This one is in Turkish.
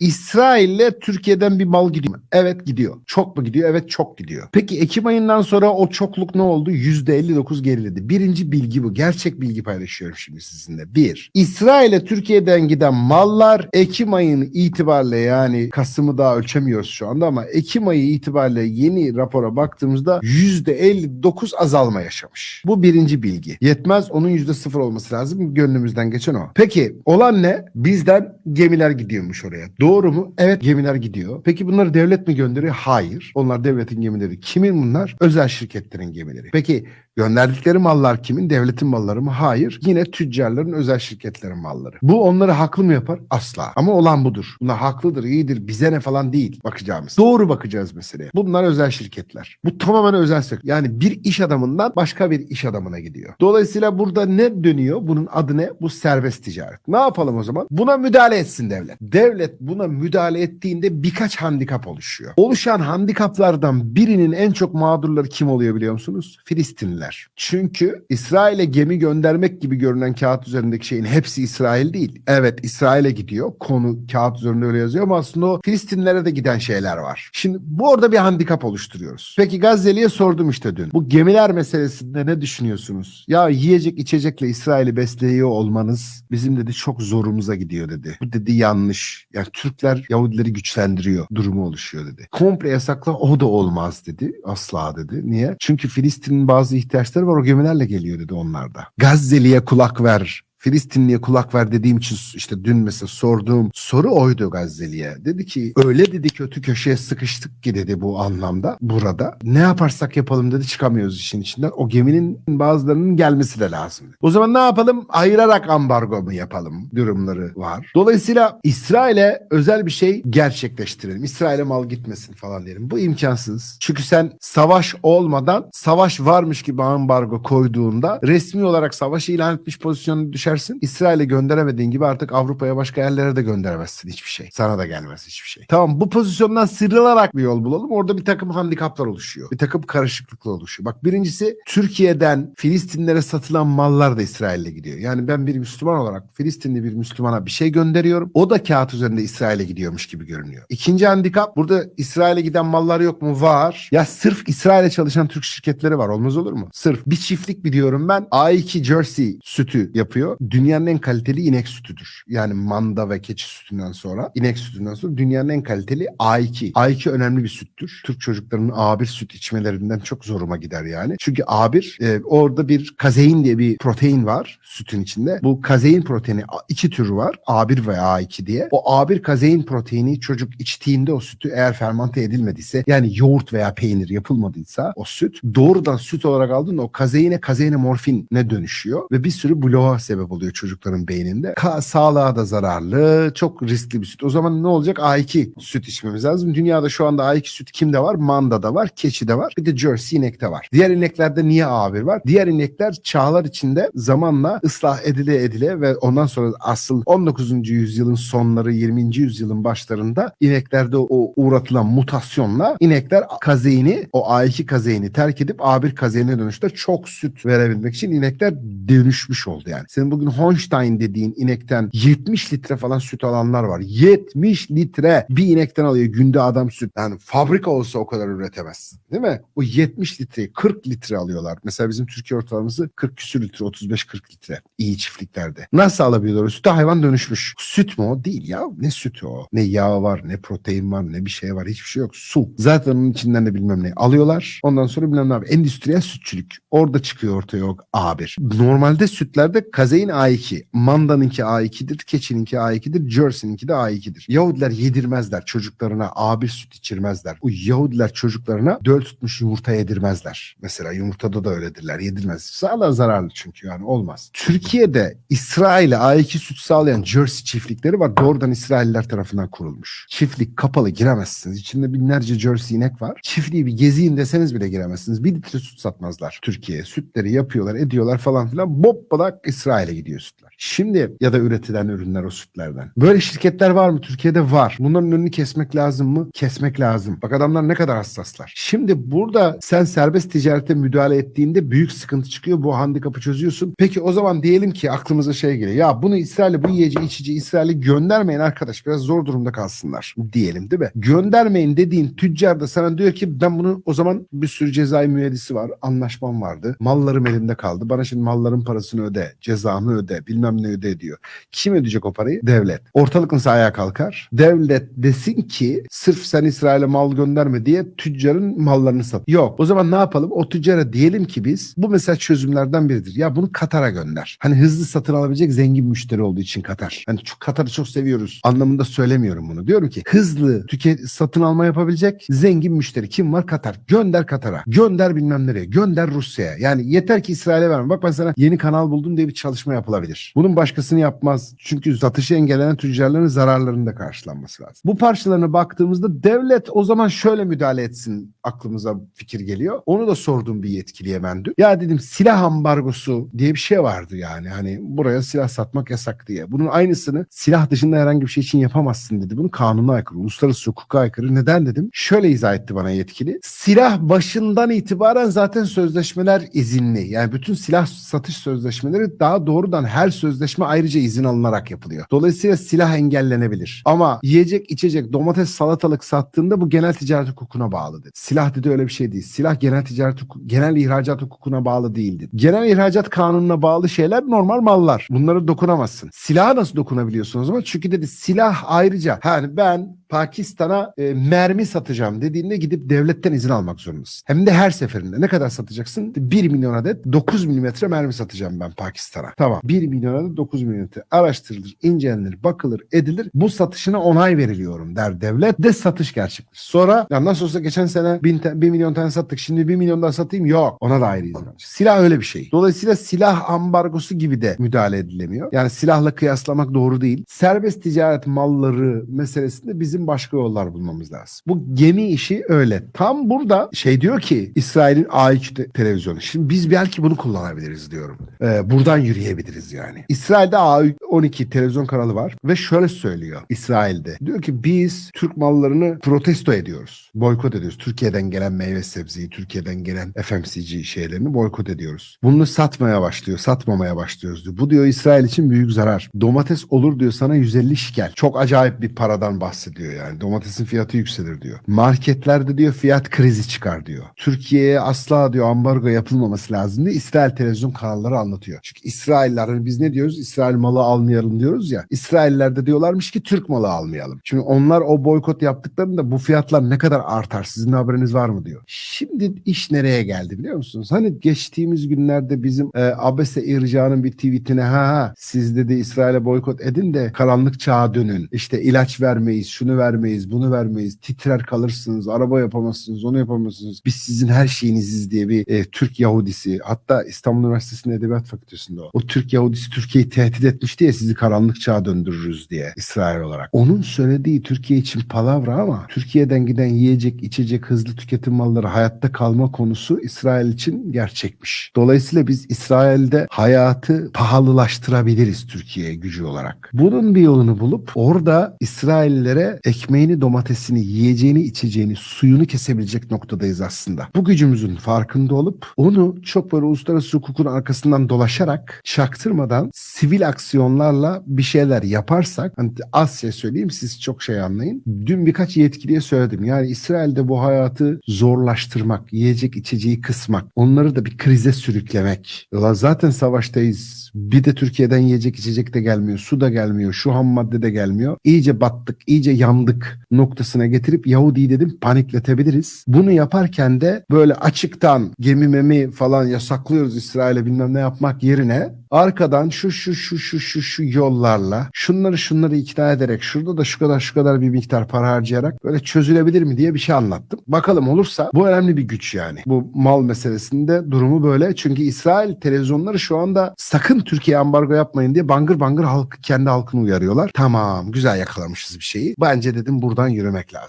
İsrail'le Türkiye'den bir mal gidiyor mu? Evet gidiyor. Çok mu gidiyor? Evet çok gidiyor. Peki Ekim ayından sonra o çokluk ne oldu? %59 geriledi. Birinci bilgi bu. Gerçek bilgi paylaşıyorum şimdi sizinle. Bir, İsrail'e Türkiye'den giden mallar Ekim ayının itibariyle yani Kasım'ı daha ölçemiyoruz şu anda ama Ekim ayı itibariyle yeni rapora baktığımızda %59 azalma yaşamış. Bu birinci bilgi. Yetmez onun %0 olması lazım. Gönlümüzden geçen o. Peki olan ne? Bizden gemiler gidiyormuş oraya. Doğru mu? Evet gemiler gidiyor. Peki bunları devlet mi gönderiyor? Hayır. Onlar devletin gemileri. Kimin bunlar? Özel şirketlerin gemileri. Peki gönderdikleri mallar kimin? Devletin malları mı? Hayır. Yine tüccarların özel şirketlerin malları. Bu onları haklı mı yapar? Asla. Ama olan budur. Bunlar haklıdır, iyidir, bize ne falan değil bakacağımız. Doğru bakacağız meseleye. Bunlar özel şirketler. Bu tamamen özel sektör. Yani bir iş adamından başka bir iş adamına gidiyor. Dolayısıyla burada ne dönüyor? Bunun adı ne? Bu serbest ticaret. Ne yapalım o zaman? Buna müdahale etsin devlet. Devlet buna müdahale ettiğinde birkaç handikap oluşuyor. Oluşan handikaplardan birinin en çok mağdurları kim oluyor biliyor musunuz? Filistinliler. Çünkü İsrail'e gemi göndermek gibi görünen kağıt üzerindeki şeyin hepsi İsrail değil. Evet İsrail'e gidiyor. Konu kağıt üzerinde öyle yazıyor ama aslında o Filistinlere de giden şeyler var. Şimdi bu orada bir handikap oluşturuyoruz. Peki Gazze'liye sordum işte dün. Bu gemiler meselesinde ne düşünüyorsunuz? Ya yiyecek içecekle İsrail'i besleyiyor olmanız bizim dedi çok zorumuza gidiyor dedi. Bu dedi yanlış. Yani Türkler Yahudileri güçlendiriyor durumu oluşuyor dedi. Komple yasakla o da olmaz dedi. Asla dedi. Niye? Çünkü Filistin'in bazı ihtiyaçları var o gemilerle geliyor dedi onlar da. Gazze'liye kulak ver. Filistinliye kulak ver dediğim için işte dün mesela sorduğum soru oydu Gazze'liye. Dedi ki öyle dedi kötü köşeye sıkıştık ki dedi bu anlamda burada. Ne yaparsak yapalım dedi çıkamıyoruz işin içinden. O geminin bazılarının gelmesi de lazım. O zaman ne yapalım? Ayırarak ambargo mu yapalım durumları var. Dolayısıyla İsrail'e özel bir şey gerçekleştirelim. İsrail'e mal gitmesin falan diyelim. Bu imkansız. Çünkü sen savaş olmadan savaş varmış gibi ambargo koyduğunda resmi olarak savaşı ilan etmiş pozisyona düşersin. İsrail'e gönderemediğin gibi artık Avrupa'ya başka yerlere de gönderemezsin hiçbir şey. Sana da gelmez hiçbir şey. Tamam bu pozisyondan sıyrılarak bir yol bulalım. Orada bir takım handikaplar oluşuyor. Bir takım karışıklıklar oluşuyor. Bak birincisi Türkiye'den Filistinlere satılan mallar da İsrail'e gidiyor. Yani ben bir Müslüman olarak Filistinli bir Müslümana bir şey gönderiyorum. O da kağıt üzerinde İsrail'e gidiyormuş gibi görünüyor. İkinci handikap burada İsrail'e giden mallar yok mu? Var. Ya sırf İsrail'e çalışan Türk şirketleri var. Olmaz olur mu? Sırf bir çiftlik biliyorum ben. A2 Jersey sütü yapıyor. Dünyanın en kaliteli inek sütüdür. Yani manda ve keçi sütünden sonra inek sütünden sonra dünyanın en kaliteli A2. A2 önemli bir süttür. Türk çocuklarının A1 süt içmelerinden çok zoruma gider yani. Çünkü A1 e, orada bir kazein diye bir protein var sütün içinde. Bu kazein proteini iki türü var. A1 ve A2 diye. O A1 kazein proteini çocuk içtiğinde o sütü eğer fermante edilmediyse yani yoğurt veya peynir yapılmadıysa o süt doğrudan süt olarak aldığında o kazeine kazeine morfine dönüşüyor ve bir sürü bloğa sebep oluyor çocukların beyninde. Ka- sağlığa da zararlı, çok riskli bir süt. O zaman ne olacak? A2 süt içmemiz lazım. Dünyada şu anda A2 süt kimde var? Manda'da var, keçide var. Bir de Jersey inekte var. Diğer ineklerde niye A1 var? Diğer inekler çağlar içinde zamanla ıslah edile edile ve ondan sonra asıl 19. yüzyılın sonları 20. yüzyılın başlarında ineklerde o uğratılan mutasyonla inekler kazeini o A2 kazeini terk edip A1 kazeine dönüşte çok süt verebilmek için inekler dönüşmüş oldu yani. Senin bugün Holstein dediğin inekten 70 litre falan süt alanlar var. 70 litre bir inekten alıyor günde adam süt. Yani fabrika olsa o kadar üretemezsin. Değil mi? O 70 litreyi 40 litre alıyorlar. Mesela bizim Türkiye ortalaması 40 küsür litre 35-40 litre iyi çiftliklerde. Nasıl alabiliyorlar o sütü? Hayvan dönüşmüş. Süt mü o? Değil ya. Ne sütü o? Ne yağ var, ne protein var, ne bir şey var. Hiçbir şey yok. Su. Zaten onun içinden de bilmem ne alıyorlar. Ondan sonra bilmem ne yapıyor. Endüstriyel sütçülük. Orada çıkıyor ortaya o A1. Normalde sütlerde kazein A2. Manda'nınki A2'dir. Keçininki A2'dir. Jersey'ninki de A2'dir. Yahudiler yedirmezler çocuklarına A1 süt içirmezler. Bu Yahudiler çocuklarına döl tutmuş yumurta yedirmezler. Mesela yumurtada da öyledirler. Yedirmez. Sağlığa zararlı çünkü yani olmaz. Türkiye'de İsrail'e A2 süt sağlayan Jersey çiftlikleri var. Doğrudan İsrailler tarafından kurulmuş. Çiftlik kapalı giremezsiniz. İçinde binlerce Jersey inek var. Çiftliği bir gezeyim deseniz bile giremezsiniz. Bir litre süt satmazlar Türkiye'ye. Sütleri yapıyorlar, ediyorlar falan filan. Bop balak İsrail'e gidiyor sütler. Şimdi ya da üretilen ürünler o sütlerden. Böyle şirketler var mı? Türkiye'de var. Bunların önünü kesmek lazım mı? Kesmek lazım. Bak adamlar ne kadar hassaslar. Şimdi burada sen serbest ticarete müdahale ettiğinde büyük sıkıntı çıkıyor. Bu handikapı çözüyorsun. Peki o zaman diyelim ki aklımıza şey geliyor. Ya bunu İsrail'e bu yiyeceği içeceği İsrail'e göndermeyin arkadaş. Biraz zor durumda kalsınlar. Diyelim değil mi? Göndermeyin dediğin tüccar da sana diyor ki ben bunu o zaman bir sürü cezai müeyyidesi var. Anlaşmam vardı. Mallarım elimde kaldı. Bana şimdi malların parasını öde. Cezamı öde. Bilmem ne öde diyor. Kim ödeyecek o parayı? Devlet. Ortalık nasıl ayağa kalkar? Devlet desin ki sırf sen İsrail'e mal gönderme diye tüccarın mallarını sat. Yok. O zaman ne yapalım? O tüccara diyelim ki biz bu mesela çözümlerden biridir. Ya bunu Katar'a gönder. Hani hızlı satın alabilecek zengin müşteri olduğu için Katar. Hani çok Katar'ı çok seviyoruz anlamında söylemiyorum bunu. Diyorum ki hızlı tüket satın alma yapabilecek zengin müşteri kim var? Katar. Gönder Katar'a. Gönder bilmem nereye. Gönder Rusya'ya. Yani yeter ki İsrail'e verme. Bak ben sana yeni kanal buldum diye bir çalışma yapılabilir. Bunun başkasını yapmaz. Çünkü satışı engellenen tüccarların zararlarının da karşılanması lazım. Bu parçalarına baktığımızda devlet o zaman şöyle müdahale etsin aklımıza fikir geliyor. Onu da sorduğum bir yetkiliye ben dün. Ya dedim silah ambargosu diye bir şey vardı yani. Hani buraya silah satmak yasak diye. Bunun aynısını silah dışında herhangi bir şey için yapamazsın dedi. Bunun kanuna aykırı, uluslararası hukuka aykırı. Neden dedim? Şöyle izah etti bana yetkili. Silah başından itibaren zaten sözleşmeler izinli. Yani bütün silah satış sözleşmeleri daha doğrudan her sözleşme ayrıca izin alınarak yapılıyor. Dolayısıyla silah engellenebilir. Ama yiyecek, içecek, domates, salatalık sattığında bu genel ticaret hukukuna bağlı dedi. Silah dedi öyle bir şey değil. Silah genel ticaret hukuku, genel ihracat hukukuna bağlı değildir. Genel ihracat kanununa bağlı şeyler normal mallar. Bunlara dokunamazsın. Silaha nasıl dokunabiliyorsun o zaman? Çünkü dedi silah ayrıca. Yani ben Pakistan'a e, mermi satacağım dediğinde gidip devletten izin almak zorundasın. Hem de her seferinde. Ne kadar satacaksın? 1 milyon adet 9 milimetre mermi satacağım ben Pakistan'a. Tamam. 1 milyon adet 9 milimetre. Araştırılır, incelenir, bakılır, edilir. Bu satışına onay veriliyorum der devlet de satış gerçekleşir. Sonra ya nasıl olsa geçen sene 1 milyon tane sattık. Şimdi 1 milyon daha satayım. Yok. Ona da ayrı izin alacak. Silah öyle bir şey. Dolayısıyla silah ambargosu gibi de müdahale edilemiyor. Yani silahla kıyaslamak doğru değil. Serbest ticaret malları meselesinde bizim başka yollar bulmamız lazım. Bu gemi işi öyle. Tam burada şey diyor ki İsrail'in A3 te- televizyonu. Şimdi biz belki bunu kullanabiliriz diyorum. Ee, buradan yürüyebiliriz yani. İsrail'de A12 televizyon kanalı var ve şöyle söylüyor İsrail'de. Diyor ki biz Türk mallarını protesto ediyoruz. Boykot ediyoruz. Türkiye'den gelen meyve sebzeyi, Türkiye'den gelen FMCG şeylerini boykot ediyoruz. Bunu satmaya başlıyor, satmamaya başlıyoruz diyor. Bu diyor İsrail için büyük zarar. Domates olur diyor sana 150 şikel. Çok acayip bir paradan bahsediyor yani. Domatesin fiyatı yükselir diyor. Marketlerde diyor fiyat krizi çıkar diyor. Türkiye'ye asla diyor ambargo yapılmaması lazım diye İsrail televizyon kanalları anlatıyor. Çünkü İsrailler hani biz ne diyoruz? İsrail malı almayalım diyoruz ya. İsrailler de diyorlarmış ki Türk malı almayalım. Şimdi onlar o boykot yaptıklarında bu fiyatlar ne kadar artar? Sizin haberiniz var mı diyor. Şimdi iş nereye geldi biliyor musunuz? Hani geçtiğimiz günlerde bizim e, Abese İrca'nın bir tweetine ha ha siz dedi İsrail'e boykot edin de karanlık çağa dönün. İşte ilaç vermeyiz, şunu vermeyiz, bunu vermeyiz. Titrer kalırsınız, araba yapamazsınız, onu yapamazsınız. Biz sizin her şeyiniziz diye bir e, Türk Yahudisi. Hatta İstanbul Üniversitesi'nin Edebiyat Fakültesi'nde o. O Türk Yahudisi Türkiye'yi tehdit etmişti ya sizi karanlık çağa döndürürüz diye İsrail olarak. Onun söylediği Türkiye için palavra ama Türkiye'den giden yiyecek, içecek, hızlı tüketim malları hayatta kalma konusu İsrail için gerçekmiş. Dolayısıyla biz İsrail'de hayatı pahalılaştırabiliriz Türkiye gücü olarak. Bunun bir yolunu bulup orada İsraillere ekmeğini, domatesini, yiyeceğini, içeceğini, suyunu kesebilecek noktadayız aslında. Bu gücümüzün farkında olup onu çok böyle uluslararası hukukun arkasından dolaşarak çaktırmadan sivil aksiyonlarla bir şeyler yaparsak hani az şey söyleyeyim siz çok şey anlayın. Dün birkaç yetkiliye söyledim. Yani İsrail'de bu hayatı zorlaştırmak, yiyecek içeceği kısmak, onları da bir krize sürüklemek. Ya zaten savaştayız. Bir de Türkiye'den yiyecek içecek de gelmiyor, su da gelmiyor, şu ham madde de gelmiyor. İyice battık, iyice yandık noktasına getirip Yahudi'yi dedim panikletebiliriz. Bunu yaparken de böyle açıktan gemi memi falan yasaklıyoruz İsrail'e bilmem ne yapmak yerine arkadan şu şu şu şu şu şu yollarla şunları şunları ikna ederek şurada da şu kadar şu kadar bir miktar para harcayarak böyle çözülebilir mi diye bir şey anlattım. Bakalım olursa bu önemli bir güç yani. Bu mal meselesinde durumu böyle. Çünkü İsrail televizyonları şu anda sakın Türkiye ambargo yapmayın diye bangır bangır halk, kendi halkını uyarıyorlar. Tamam güzel yakalamışız bir şeyi. Bence dedim buradan yürümek lazım.